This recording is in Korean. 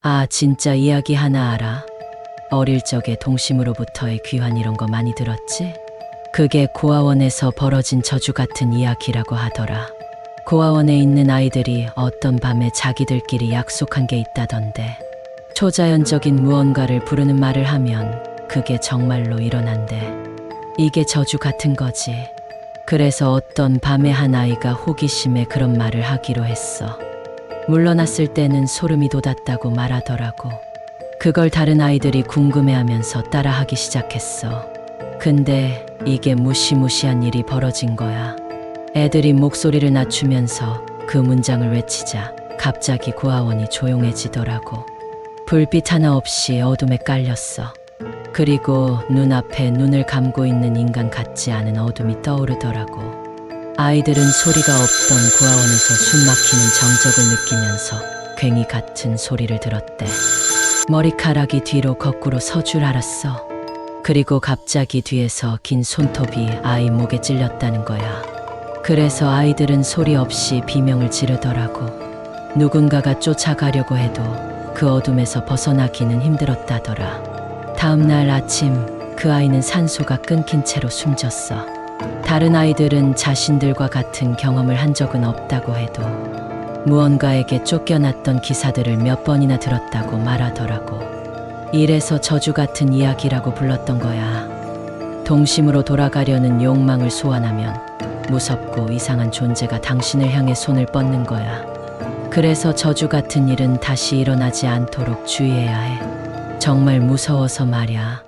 아, 진짜 이야기 하나 알아. 어릴 적에 동심으로부터의 귀환 이런 거 많이 들었지? 그게 고아원에서 벌어진 저주 같은 이야기라고 하더라. 고아원에 있는 아이들이 어떤 밤에 자기들끼리 약속한 게 있다던데. 초자연적인 무언가를 부르는 말을 하면 그게 정말로 일어난대. 이게 저주 같은 거지. 그래서 어떤 밤에 한 아이가 호기심에 그런 말을 하기로 했어. 물러났을 때는 소름이 돋았다고 말하더라고. 그걸 다른 아이들이 궁금해하면서 따라하기 시작했어. 근데 이게 무시무시한 일이 벌어진 거야. 애들이 목소리를 낮추면서 그 문장을 외치자 갑자기 고아원이 조용해지더라고. 불빛 하나 없이 어둠에 깔렸어. 그리고 눈앞에 눈을 감고 있는 인간 같지 않은 어둠이 떠오르더라고. 아이들은 소리가 없던 고아원에서 숨 막히는 정적을 느끼면서 괜히 같은 소리를 들었대. 머리카락이 뒤로 거꾸로 서 줄 알았어. 그리고 갑자기 뒤에서 긴 손톱이 아이 목에 찔렸다는 거야. 그래서 아이들은 소리 없이 비명을 지르더라고. 누군가가 쫓아가려고 해도 그 어둠에서 벗어나기는 힘들었다더라. 다음 날 아침 그 아이는 산소가 끊긴 채로 숨졌어. 다른 아이들은 자신들과 같은 경험을 한 적은 없다고 해도 무언가에게 쫓겨났던 기사들을 몇 번이나 들었다고 말하더라고. 이래서 저주 같은 이야기라고 불렀던 거야. 동심으로 돌아가려는 욕망을 소환하면 무섭고 이상한 존재가 당신을 향해 손을 뻗는 거야. 그래서 저주 같은 일은 다시 일어나지 않도록 주의해야 해. 정말 무서워서 말이야.